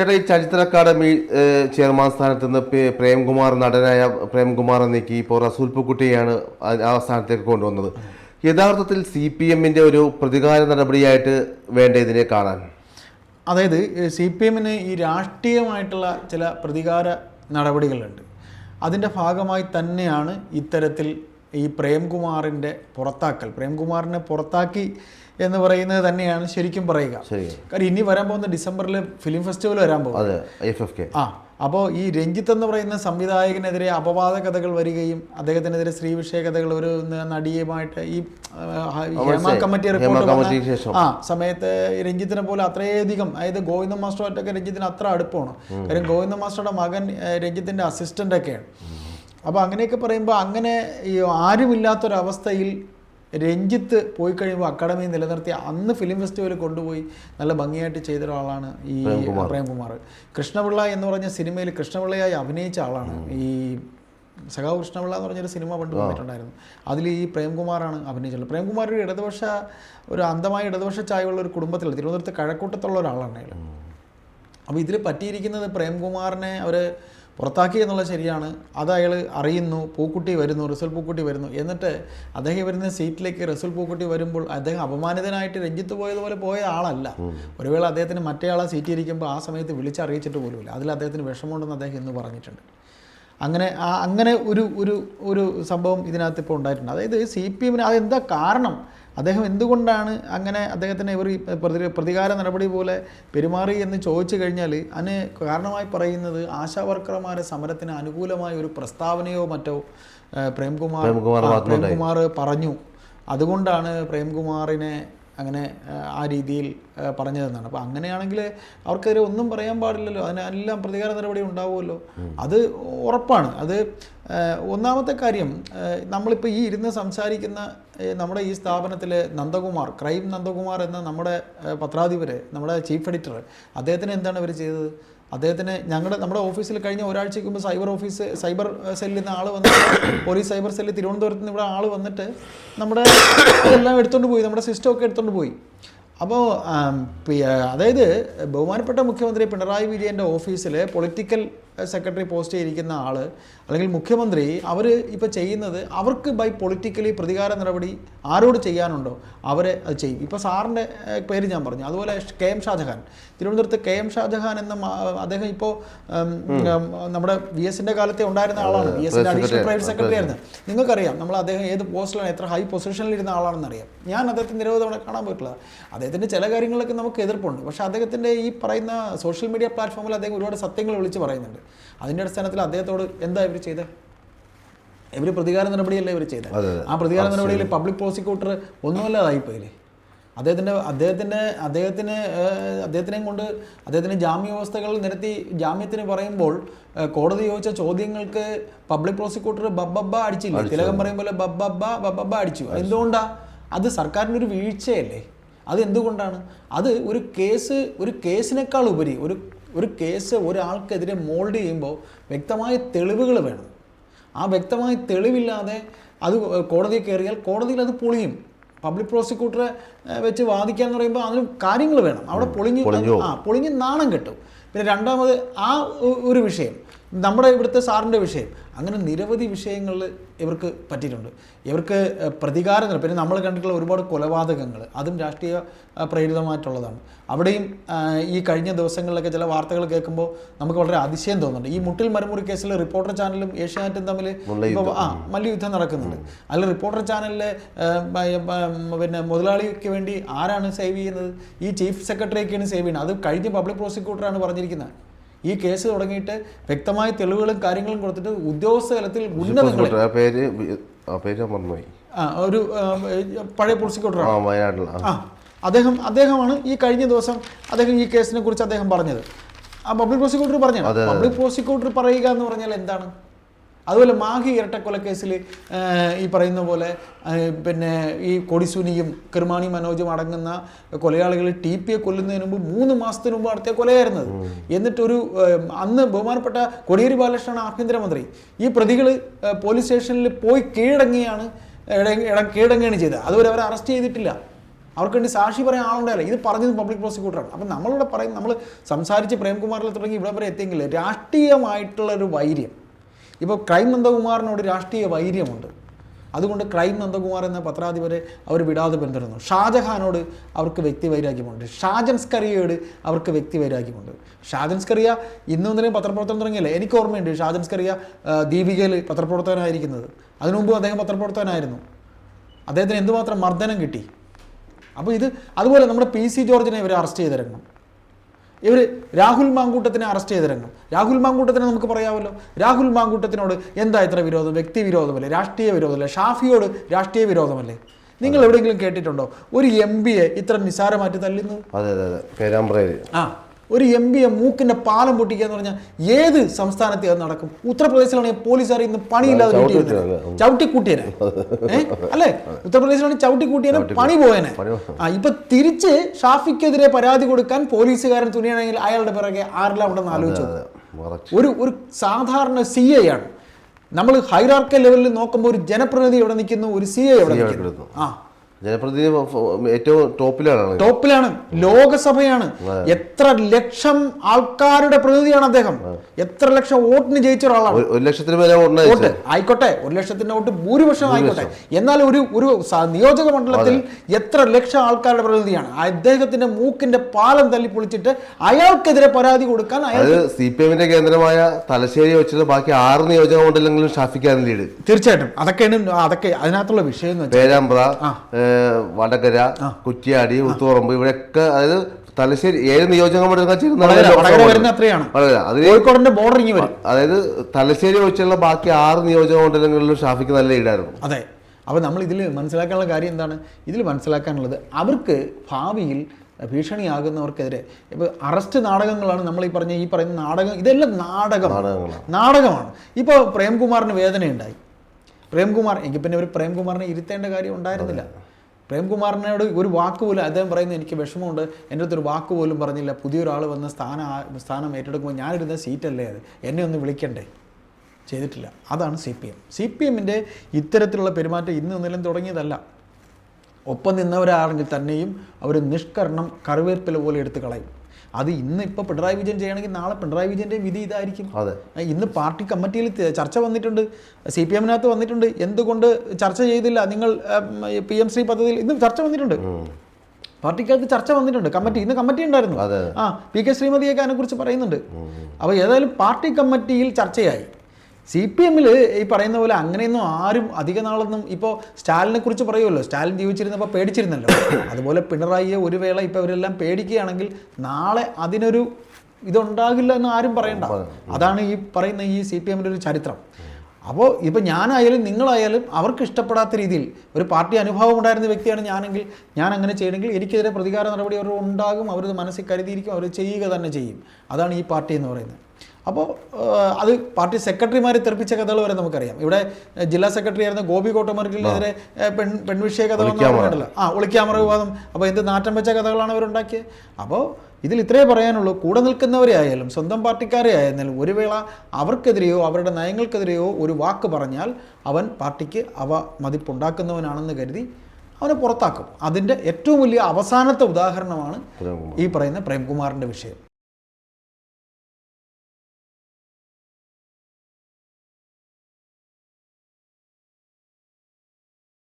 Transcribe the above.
ചേട്ടാ ഈ ചരിത്ര അക്കാദമി ചെയർമാൻ സ്ഥാനത്ത് നിന്ന് പ്രേംകുമാർ നടനായ പ്രേംകുമാർ നീക്കി ഇപ്പോൾ റസൂൽ പൂക്കുട്ടിയെയാണ് ആ- ആ സ്ഥാനത്തേക്ക് കൊണ്ടുവന്നത്. യഥാർത്ഥത്തിൽ സി പി എമ്മിന്റെ ഒരു പ്രതികാര നടപടിയായിട്ട് വേണ്ട ഇതിനെ കാണാൻ. അതായത് സി പി എമ്മിന് ഈ രാഷ്ട്രീയമായിട്ടുള്ള ചില പ്രതികാര നടപടികളുണ്ട്. അതിന്റെ ഭാഗമായി തന്നെയാണ് ഇത്തരത്തിൽ ഈ പ്രേംകുമാറിന്റെ പുറത്താക്കൽ. പ്രേംകുമാറിനെ പുറത്താക്കി എന്ന് പറയുന്നത് തന്നെയാണ് ശരിക്കും പറയുക. കാരണം ഇനി വരാൻ പോകുന്ന ഡിസംബറിൽ ഫിലിം ഫെസ്റ്റിവൽ വരാൻ പോകും. ആ അപ്പോൾ ഈ രഞ്ജിത്ത് എന്ന് പറയുന്ന സംവിധായകനെതിരെ അപവാദ കഥകൾ വരികയും അദ്ദേഹത്തിനെതിരെ സ്ത്രീ വിഷയ കഥകൾ ഒരു നടിയുമായിട്ട് ഈ ഹേമ കമ്മിറ്റി റിപ്പോർട്ട് ആ സമയത്ത് രഞ്ജിത്തിനെ പോലെ അത്രയധികം അതായത് ഗോവിന്ദ മാസ്റ്ററുമായിട്ടൊക്കെ രഞ്ജിത്തിന് അത്ര അടുപ്പമാണ് കാര്യം ഗോവിന്ദ മാസ്റ്ററുടെ മകൻ രഞ്ജിത്തിന്റെ ഒക്കെയാണ്. അപ്പോൾ അങ്ങനെയൊക്കെ പറയുമ്പോൾ അങ്ങനെ ഈ ആരുമില്ലാത്തൊരവസ്ഥയിൽ രഞ്ജിത്ത് പോയി കഴിയുമ്പോൾ അക്കാഡമി നിലനിർത്തി അന്ന് ഫിലിം ഫെസ്റ്റിവൽ കൊണ്ടുപോയി നല്ല ഭംഗിയായിട്ട് ചെയ്ത ഒരാളാണ് ഈ പ്രേംകുമാർ. കൃഷ്ണപിള്ള എന്ന് പറഞ്ഞ സിനിമയിൽ കൃഷ്ണപിള്ളയായി അഭിനയിച്ച ആളാണ്. ഈ സഖാവ് കൃഷ്ണപിള്ള എന്ന് പറഞ്ഞൊരു സിനിമ പണ്ട് വന്നിട്ടുണ്ടായിരുന്നു. അതിൽ ഈ പ്രേംകുമാറാണ് അഭിനയിച്ചിട്ടുള്ളത് പ്രേംകുമാർ ഒരു ഇടതുപക്ഷ ഒരു അന്ധമായ ഇടതുപക്ഷ ചായവുള്ള ഒരു കുടുംബത്തിൽ തിരുവനന്തപുരത്ത് കഴക്കൂട്ടത്തുള്ള ഒരാളാണ് അയാൾ അപ്പോൾ ഇതിൽ പറ്റിയിരിക്കുന്നത് പ്രേംകുമാറിനെ അവർ പുറത്താക്കി എന്നുള്ളത് ശരിയാണ്. അത് അയാൾ അറിയുന്നു പൂക്കുട്ടി വരുന്നു റിസൽ പൂക്കുട്ടി വരുന്നു. എന്നിട്ട് അദ്ദേഹം വരുന്ന സീറ്റിലേക്ക് റിസൽ പൂക്കുട്ടി വരുമ്പോൾ അദ്ദേഹം അപമാനിതനായിട്ട് രഞ്ജിത്ത് പോയതുപോലെ പോയ ആളല്ല. ഒരുവേള അദ്ദേഹത്തിന് മറ്റേ ആളെ സീറ്റ് ഇരിക്കുമ്പോൾ ആ സമയത്ത് വിളിച്ചറിയിച്ചിട്ട് പോലുമില്ല. അതിൽ അദ്ദേഹത്തിന് വിഷമമുണ്ടെന്ന് അദ്ദേഹം ഇന്ന് പറഞ്ഞിട്ടുണ്ട്. അങ്ങനെ ആ അങ്ങനെ ഒരു ഒരു ഒരു സംഭവം ഇതിനകത്ത് ഇപ്പോൾ ഉണ്ടായിട്ടുണ്ട്. അതായത് സി പി എമ്മിന് അതെന്താ കാരണം? അദ്ദേഹം എന്തുകൊണ്ടാണ് അങ്ങനെ അദ്ദേഹത്തിന് ഇവർ പ്രതി പ്രതികാര നടപടി പോലെ പെരുമാറി എന്ന് ചോദിച്ചു കഴിഞ്ഞാൽ അതിന് കാരണമായി പറയുന്നത് ആശാ വർക്കർമാരെ സമരത്തിന് അനുകൂലമായ ഒരു പ്രസ്താവനയോ മറ്റോ പ്രേംകുമാർ. പ്രേംകുമാർ പറഞ്ഞു അതുകൊണ്ടാണ് പ്രേംകുമാറിനെ അങ്ങനെ ആ, രീതിയിൽ പറഞ്ഞു തന്നാണ് അപ്പോൾ അങ്ങനെയാണെങ്കിൽ അവർക്കെതിരെ ഒന്നും പറയാൻ പാടില്ലല്ലോ. അതിനെല്ലാം പ്രതികാര നടപടി ഉണ്ടാവുമല്ലോ. അത് ഉറപ്പാണ്. അത് ഒന്നാമത്തെ കാര്യം നമ്മളിപ്പോൾ ഈ ഇരുന്ന് സംസാരിക്കുന്ന നമ്മുടെ ഈ സ്ഥാപനത്തിലെ നന്ദകുമാർ ക്രൈം നന്ദകുമാർ എന്ന നമ്മുടെ പത്രാധിപര് നമ്മുടെ ചീഫ് എഡിറ്റർ അദ്ദേഹത്തിന് എന്താണ് ഇവർ ചെയ്തത്? അദ്ദേഹത്തിന് ഞങ്ങളുടെ നമ്മുടെ ഓഫീസിൽ കഴിഞ്ഞ ഒരാഴ്ചയ്ക്ക് മുമ്പ് സൈബർ ഓഫീസ് സൈബർ സെല്ലിൽ നിന്ന് ആൾ വന്ന് പോലീസ് സൈബർ സെല്ലിൽ തിരുവനന്തപുരത്ത് നിന്ന് ഇവിടെ ആൾ വന്നിട്ട് നമ്മുടെ എല്ലാം എടുത്തുകൊണ്ട് പോയി നമ്മുടെ സിസ്റ്റം ഒക്കെ എടുത്തുകൊണ്ട് പോയി. അപ്പോൾ അതായത് ബഹുമാനപ്പെട്ട മുഖ്യമന്ത്രി പിണറായി വിജയന്റെ ഓഫീസിൽ പൊളിറ്റിക്കൽ സെക്രട്ടറി പോസ്റ്റ് ചെയ്തിരിക്കുന്ന ആൾ അല്ലെങ്കിൽ മുഖ്യമന്ത്രി അവർ ഇപ്പോൾ ചെയ്യുന്നത് അവർക്ക് ബൈ പൊളിറ്റിക്കലി പ്രതികാര നടപടി ആരോട് ചെയ്യാനുണ്ടോ? അവരെ അത് ചെയ്യും. ഇപ്പോൾ സാറിന്റെ പേര് ഞാൻ പറഞ്ഞു. അതുപോലെ കെ എം ഷാജഹാൻ. തിരുവനന്തപുരത്ത് കെ എം ഷാജഹാൻ എന്ന അദ്ദേഹം ഇപ്പോൾ നമ്മുടെ വി എസിന്റെ കാലത്തെ ഉണ്ടായിരുന്ന ആളാണ്. വി എസിന്റെ അഡീഷണൽ പ്രൈവറ്റ് സെക്രട്ടറി ആയിരുന്നു. നിങ്ങൾക്കറിയാം നമ്മൾ അദ്ദേഹം ഏത് പോസ്റ്റിലാണ് എത്ര ഹൈ പൊസിഷനിൽ ഇരുന്ന ആളാണെന്ന് അറിയാം ഞാൻ അദ്ദേഹത്തെ നിരവധി തവണ കാണാൻ പോയിട്ടുള്ളത്. അദ്ദേഹത്തിന്റെ ചില കാര്യങ്ങളൊക്കെ നമുക്ക് എതിർപ്പുണ്ട്. പക്ഷേ അദ്ദേഹത്തിന്റെ ഈ പറയുന്ന സോഷ്യൽ മീഡിയ പ്ലാറ്റ്ഫോമിൽ അദ്ദേഹം ഒരുപാട് സത്യങ്ങൾ വിളിച്ച് പറയുന്നുണ്ട്. അതിന്റെ അടിസ്ഥാനത്തിൽ അദ്ദേഹത്തോട് എന്താ ഇവർ ചെയ്തത് ഇവർ പ്രതികാര നടപടിയല്ലേ ഇവർ ചെയ്തത് ആ പ്രതികാര നടപടിയിൽ പബ്ലിക് പ്രോസിക്യൂട്ടർ ഒന്നുമല്ലാതായിപ്പോയില്ലേ? അദ്ദേഹത്തിന്റെ അദ്ദേഹത്തിന്റെ അദ്ദേഹത്തിന് അദ്ദേഹത്തിനെയും കൊണ്ട് അദ്ദേഹത്തിന് ജാമ്യ വ്യവസ്ഥകൾ നിരത്തി ജാമ്യത്തിന് പറയുമ്പോൾ കോടതി ചോദിച്ച ചോദ്യങ്ങൾക്ക് പബ്ലിക് പ്രോസിക്യൂട്ടർ ബബ്ബബ്ബ അടിച്ചില്ലേ? തിലകം പറയും പോലെ ബബ്ബബ്ബ ബബ്ബബ്ബ അടിച്ചു. എന്തുകൊണ്ടാണ് അത് സർക്കാരിന്റെ ഒരു വീഴ്ചയല്ലേ? അത് എന്തുകൊണ്ടാണ് അത് ഒരു കേസ് ഒരു കേസിനേക്കാൾ ഉപരി ഒരു ഒരു കേസ് ഒരാൾക്കെതിരെ മോൾഡ് ചെയ്യുമ്പോൾ വ്യക്തമായ തെളിവുകൾ വേണം. ആ വ്യക്തമായ തെളിവില്ലാതെ അത് കോടതിയിൽ കയറിയാൽ കോടതിയിൽ അത് പൊളിയും. പബ്ലിക് പ്രോസിക്യൂട്ടറെ വെച്ച് വാദിക്കുക എന്ന് പറയുമ്പോൾ അതിന് കാര്യങ്ങൾ വേണം. അവിടെ പൊളിഞ്ഞ് ആ പൊളിഞ്ഞ് നാണം കിട്ടും. പിന്നെ രണ്ടാമത് ആ ഒരു വിഷയം. നമ്മുടെ ഇവിടുത്തെ സാറിന്റെ വിഷയം. അങ്ങനെ നിരവധി വിഷയങ്ങളിൽ ഇവർക്ക് പറ്റിയിട്ടുണ്ട്. ഇവർക്ക് പ്രതികാരം പിന്നെ നമ്മൾ കണ്ടിട്ടുള്ള ഒരുപാട് കൊലപാതകങ്ങൾ അതും രാഷ്ട്രീയ പ്രേരിതമായിട്ടുള്ളതാണ്. അവിടെയും ഈ കഴിഞ്ഞ ദിവസങ്ങളിലൊക്കെ ചില വാർത്തകൾ കേൾക്കുമ്പോൾ നമുക്ക് വളരെ അതിശയം തോന്നുന്നുണ്ട്. ഈ മുട്ടിൽ മരമുറി കേസിൽ റിപ്പോർട്ടർ ചാനലും ഏഷ്യാനെറ്റും തമ്മിൽ ഇപ്പോൾ ആ മല്ലുയുദ്ധം നടക്കുന്നുണ്ട്. അല്ല റിപ്പോർട്ടർ ചാനലിലെ പിന്നെ മുതലാളിക്ക് വേണ്ടി ആരാണ് സേവ് ചെയ്യുന്നത്? ഈ ചീഫ് സെക്രട്ടറിയൊക്കെയാണ് സേവ് ചെയ്യുന്നത്. അത് കഴിഞ്ഞ പബ്ലിക് പ്രോസിക്യൂട്ടറാണ് പറഞ്ഞിരിക്കുന്നത്. ഈ കേസ് തുടങ്ങിയിട്ട് വ്യക്തമായ തെളിവുകളും കാര്യങ്ങളും കൊടുത്തിട്ട് ഉദ്യോഗസ്ഥ തലത്തിൽ ഒരു പഴയ ആ. ആ. അദ്ദേഹം അദ്ദേഹമാണ് ഈ കഴിഞ്ഞ ദിവസം അദ്ദേഹം ഈ കേസിനെ കുറിച്ച് അദ്ദേഹം പറഞ്ഞത്. ആ പബ്ലിക് പ്രോസിക്യൂട്ടർ പറഞ്ഞു? പബ്ലിക് പ്രോസിക്യൂട്ടർ പറയുക എന്ന് പറഞ്ഞാൽ എന്താണ്? അതുപോലെ മാഹി ഇരട്ടക്കൊലക്കേസിൽ ഈ പറയുന്ന പോലെ പിന്നെ ഈ കൊടിസുനിയും കിർമാണി മനോജും അടങ്ങുന്ന കൊലയാളികൾ ടി പിയെ കൊല്ലുന്നതിന് മുമ്പ് മൂന്ന് മാസത്തിന് മുമ്പ് നടത്തിയ കൊലയായിരുന്നത് എന്നിട്ടൊരു അന്ന് ബഹുമാനപ്പെട്ട കോടിയേരി ബാലകൃഷ്ണൻ ആഭ്യന്തരമന്ത്രി. ഈ പ്രതികൾ പോലീസ് സ്റ്റേഷനിൽ പോയി കീഴടങ്ങിയാണ് കീഴടങ്ങുകയാണ് ചെയ്തത്. അതുവരെ അവരെ അറസ്റ്റ് ചെയ്തിട്ടില്ല. അവർക്ക് വേണ്ടി സാക്ഷി പറയാൻ ആളുണ്ടായില്ല. ഇത് പറഞ്ഞത് പബ്ലിക് പ്രോസിക്യൂട്ടറാണ് അപ്പം നമ്മളിവിടെ പറയും നമ്മൾ സംസാരിച്ച് പ്രേംകുമാറിൽ തുടങ്ങി ഇവിടെ വരെ എത്തിയെങ്കിൽ രാഷ്ട്രീയമായിട്ടുള്ള ഒരു വൈര്യം. ഇപ്പോൾ ക്രൈം നന്ദകുമാറിനോട് രാഷ്ട്രീയ വൈര്യമുണ്ട്. അതുകൊണ്ട് ക്രൈം നന്ദകുമാർ എന്ന പത്രാധിപരെ അവർ വിടാതെ പിന്തുടരുന്നു. ഷാജഹാനോട് അവർക്ക് വ്യക്തി വൈരാഗ്യമുണ്ട് ഷാജൻസ്കറിയോട് അവർക്ക് വ്യക്തി വൈരാഗ്യമുണ്ട് ഷാജൻസ്കറിയ ഇന്നും ഇന്നലെയും പത്രപ്രവർത്തനം തുടങ്ങിയല്ലേ? എനിക്ക് ഓർമ്മയുണ്ട് ഷാജൻസ്കറിയ ദീപികയിൽ പത്രപ്രവർത്തകനായിരിക്കുന്നത്. അതിനു മുമ്പ് അദ്ദേഹം പത്രപ്രവർത്തകനായിരുന്നു. അദ്ദേഹത്തിന് എന്തുമാത്രം മർദ്ദനം കിട്ടി? അപ്പോൾ ഇത് അതുപോലെ നമ്മുടെ പി സി ജോർജിനെ ഇവരെ അറസ്റ്റ് ചെയ്തിറങ്ങണം ഇവർ രാഹുൽ മാങ്കൂട്ടത്തിനെ അറസ്റ്റ് ചെയ്തിറങ്ങും രാഹുൽ മാങ്കൂട്ടത്തിനെ നമുക്ക് പറയാമല്ലോ. രാഹുൽ മാങ്കൂട്ടത്തിനോട് എന്താ ഇത്ര വിരോധം? വ്യക്തി വിരോധമല്ലേ? രാഷ്ട്രീയ വിരോധമല്ലേ? ഷാഫിയോട് രാഷ്ട്രീയ വിരോധമല്ലേ? നിങ്ങൾ എവിടെയെങ്കിലും കേട്ടിട്ടുണ്ടോ? ഒരു എം പിയെ ഇത്ര നിസ്സാരമായിട്ട് തല്ലുന്നു? അതെ അതെ അതെ. പേരാമ്പ്രയിൽ. ആ. ഒരു എം പിയെ മൂക്കിന്റെ പാലം പൊട്ടിക്കുക എന്ന് പറഞ്ഞാൽ ഏത് സംസ്ഥാനത്തെ അത് നടക്കും? ഉത്തർപ്രദേശിലാണെങ്കിൽ പോലീസുകാർ ഇന്ന് പണിയില്ലാതെ. ചവിട്ടിക്കൂട്ടിയനെ അല്ലെ അല്ലേ? ഉത്തർപ്രദേശിലാണെങ്കിൽ ചവിട്ടിക്കൂട്ടിയനെ പണി പോയനെ ആ ഇപ്പൊ തിരിച്ച് ഷാഫിക്കെതിരെ പരാതി കൊടുക്കാൻ പോലീസുകാരൻ തുണിയാണെങ്കിൽ അയാളുടെ പിറകെ ആരെല്ലാം അവിടെ നിന്ന് ആലോചിച്ചു ഒരു ഒരു സാധാരണ സി ഐ ആണ്. നമ്മൾ ഹൈറാർക്കൽ ലെവലിൽ നോക്കുമ്പോൾ ഒരു ജനപ്രതിനിധി എവിടെ നിൽക്കുന്നു ഒരു സി ഐ എവിടെ നിൽക്കുന്നു. ആ ജനപ്രതിനിധി ഏറ്റവും ടോപ്പിലാണ് ടോപ്പിലാണ്. ലോകസഭയാണ്. എത്ര ലക്ഷം ആൾക്കാരുടെ പ്രതിനിധിയാണ് അദ്ദേഹം? എത്ര ലക്ഷം വോട്ടിന് ജയിച്ച ഒരാളാണ്? ഒരു- ലക്ഷത്തിന് മേലെ വോട്ട്. ആയിക്കോട്ടെ. ഒരു ലക്ഷത്തിന്റെ വോട്ട് ഭൂരിപക്ഷം ആയിക്കോട്ടെ. എന്നാൽ ഒരു ഒരു നിയോജക മണ്ഡലത്തിൽ എത്ര ലക്ഷം ആൾക്കാരുടെ പ്രതിനിധിയാണ്? അദ്ദേഹത്തിന്റെ മൂക്കിന്റെ പാലം തല്ലി പൊളിച്ചിട്ട് അയാൾക്കെതിരെ പരാതി കൊടുക്കാൻ അയാൾ സി പി എമ്മിന്റെ കേന്ദ്രമായ തലശ്ശേരി വെച്ചുള്ള ബാക്കി ആറ് നിയോജക മണ്ഡലങ്ങളിലും ഷാഫിക്കാണ് ലീഡ്. തീർച്ചയായിട്ടും. അതൊക്കെയാണ് അതൊക്കെ അതിനകത്തുള്ള വിഷയം പേരാമ്പ്ര വടകര കുറ്റിയാടി ഉത്തുറമ്പ് ഇവിടെയൊക്കെ അതായത് തലശ്ശേരി ഏഴ് നിയോജക മണ്ഡലങ്ങൾ ബോർഡർ വരും. അതായത് തലശ്ശേരി ഒഴിച്ചുള്ള ബാക്കി ആറ് നിയോജക മണ്ഡലങ്ങളിലും ഷാഫിക്ക് നല്ല ഈടായിരുന്നു. അതെ. അപ്പോൾ നമ്മൾ ഇതിൽ മനസ്സിലാക്കാനുള്ള കാര്യം എന്താണ്? ഇതിൽ മനസ്സിലാക്കാനുള്ളത് അവർക്ക് ഭാവിയിൽ ഭീഷണിയാകുന്നവർക്കെതിരെ ഇപ്പോൾ അറസ്റ്റ് നാടകങ്ങളാണ് നമ്മൾ ഈ പറഞ്ഞ ഈ പറയുന്ന നാടകം ഇതെല്ലാം നാടകം. നാടകമാണ്. ഇപ്പോൾ പ്രേംകുമാറിന് വേദനയുണ്ടായി. പ്രേംകുമാർ എങ്കിൽ പിന്നെ ഒരു പ്രേംകുമാറിനെ ഇരുത്തേണ്ട കാര്യം ഉണ്ടായിരുന്നില്ല. പ്രേംകുമാറിനോട് ഒരു വാക്ക് പോലും അദ്ദേഹം പറയുന്നത് എനിക്ക് വിഷമമുണ്ട്. എന്റെ അടുത്ത് ഒരു വാക്ക് പോലും പറഞ്ഞില്ല. പുതിയൊരാൾ വന്ന സ്ഥാനം സ്ഥാനം ഏറ്റെടുക്കുമ്പോൾ ഞാനിരുന്ന സീറ്റല്ലേ അത്? എന്നെ ഒന്ന് വിളിക്കണ്ടേ? ചെയ്തിട്ടില്ല. അതാണ് C P M. C P എമ്മിന്റെ ഇത്തരത്തിലുള്ള പെരുമാറ്റം ഇന്ന് ഇന്നലെയും തുടങ്ങിയതല്ല. ഒപ്പം നിന്നവരാണെങ്കിൽ തന്നെയും അവർ നിഷ്കരണം കറിവേപ്പില പോലെ എടുത്ത് കളയും. അത് ഇന്ന് ഇപ്പോൾ പിണറായി വിജയൻ ചെയ്യണമെങ്കിൽ നാളെ പിണറായി വിജയന്റെ വിധി ഇതായിരിക്കും. അതെ. ഇന്ന് പാർട്ടി കമ്മിറ്റിയിൽ ചർച്ച വന്നിട്ടുണ്ട്. സി പി എമ്മിനകത്ത് വന്നിട്ടുണ്ട്. എന്തുകൊണ്ട് ചർച്ച ചെയ്തില്ല? നിങ്ങൾ പി എം ശ്രീ പദ്ധതിയിൽ ഇന്ന് ചർച്ച വന്നിട്ടുണ്ട്. പാർട്ടിക്കകത്ത് ചർച്ച വന്നിട്ടുണ്ട്. കമ്മിറ്റി ഇന്ന് കമ്മിറ്റി ഉണ്ടായിരുന്നു. ആ പി കെ ശ്രീമതിയൊക്കെ അതിനെക്കുറിച്ച് പറയുന്നുണ്ട്. അപ്പോൾ ഏതായാലും പാർട്ടി കമ്മിറ്റിയിൽ ചർച്ചയായി. സി പി എമ്മിൽ ഈ പറയുന്ന പോലെ അങ്ങനെയൊന്നും ആരും അധിക നാളൊന്നും ഇപ്പോൾ സ്റ്റാലിനെ കുറിച്ച് പറയുമല്ലോ. സ്റ്റാലിൻ ജീവിച്ചിരുന്നപ്പോൾ പേടിച്ചിരുന്നല്ലോ. അതുപോലെ പിണറായിയെ ഒരു വേള ഇപ്പോൾ അവരെല്ലാം പേടിക്കുകയാണെങ്കിൽ നാളെ അതിനൊരു ഇതുണ്ടാകില്ല എന്ന് ആരും പറയണ്ട. അതാണ് ഈ പറയുന്ന ഈ സി പി എമ്മിന്റെ ഒരു ചരിത്രം. അപ്പോൾ ഇപ്പോൾ ഞാനായാലും നിങ്ങളായാലും അവർക്ക് ഇഷ്ടപ്പെടാത്ത രീതിയിൽ ഒരു പാർട്ടി അനുഭവം ഉണ്ടായിരുന്ന വ്യക്തിയാണ് ഞാനെങ്കിൽ ഞാൻ അങ്ങനെ ചെയ്യണമെങ്കിൽ എനിക്കെതിരെ പ്രതികാര നടപടി അവർ ഉണ്ടാകും. അവരത് മനസ്സിൽ കരുതിയിരിക്കും. അവർ ചെയ്യുക തന്നെ ചെയ്യും. അതാണ് ഈ പാർട്ടി എന്ന് പറയുന്നത്. അപ്പോൾ അത് പാർട്ടി സെക്രട്ടറിമാരെ തെറിപ്പിച്ച കഥകൾ വരെ നമുക്കറിയാം. ഇവിടെ ജില്ലാ സെക്രട്ടറി ആയിരുന്ന ഗോപി കോട്ടമർഗിനെതിരെ പെൺ പെൺവിഷയ കഥകളൊന്നും പറഞ്ഞിട്ടില്ല ആ ഒളിക്യാമറ വിവാദം. അപ്പോൾ എന്ത് നാറ്റം വെച്ച കഥകളാണ് അവരുണ്ടാക്കിയത് അപ്പോൾ ഇതിൽ ഇത്രേ പറയാനുള്ളൂ. കൂടെ നിൽക്കുന്നവരെ ആയാലും സ്വന്തം പാർട്ടിക്കാരെ ആയിരുന്നാലും ഒരു വേള അവർക്കെതിരെയോ അവരുടെ നയങ്ങൾക്കെതിരെയോ ഒരു വാക്ക് പറഞ്ഞാൽ അവൻ പാർട്ടിക്ക് അവ മതിപ്പുണ്ടാക്കുന്നവനാണെന്ന് കരുതി അവനെ പുറത്താക്കും. അതിന്റെ ഏറ്റവും വലിയ അവസാനത്തെ ഉദാഹരണമാണ് ഈ പറയുന്ന പ്രേംകുമാറിന്റെ വിഷയം.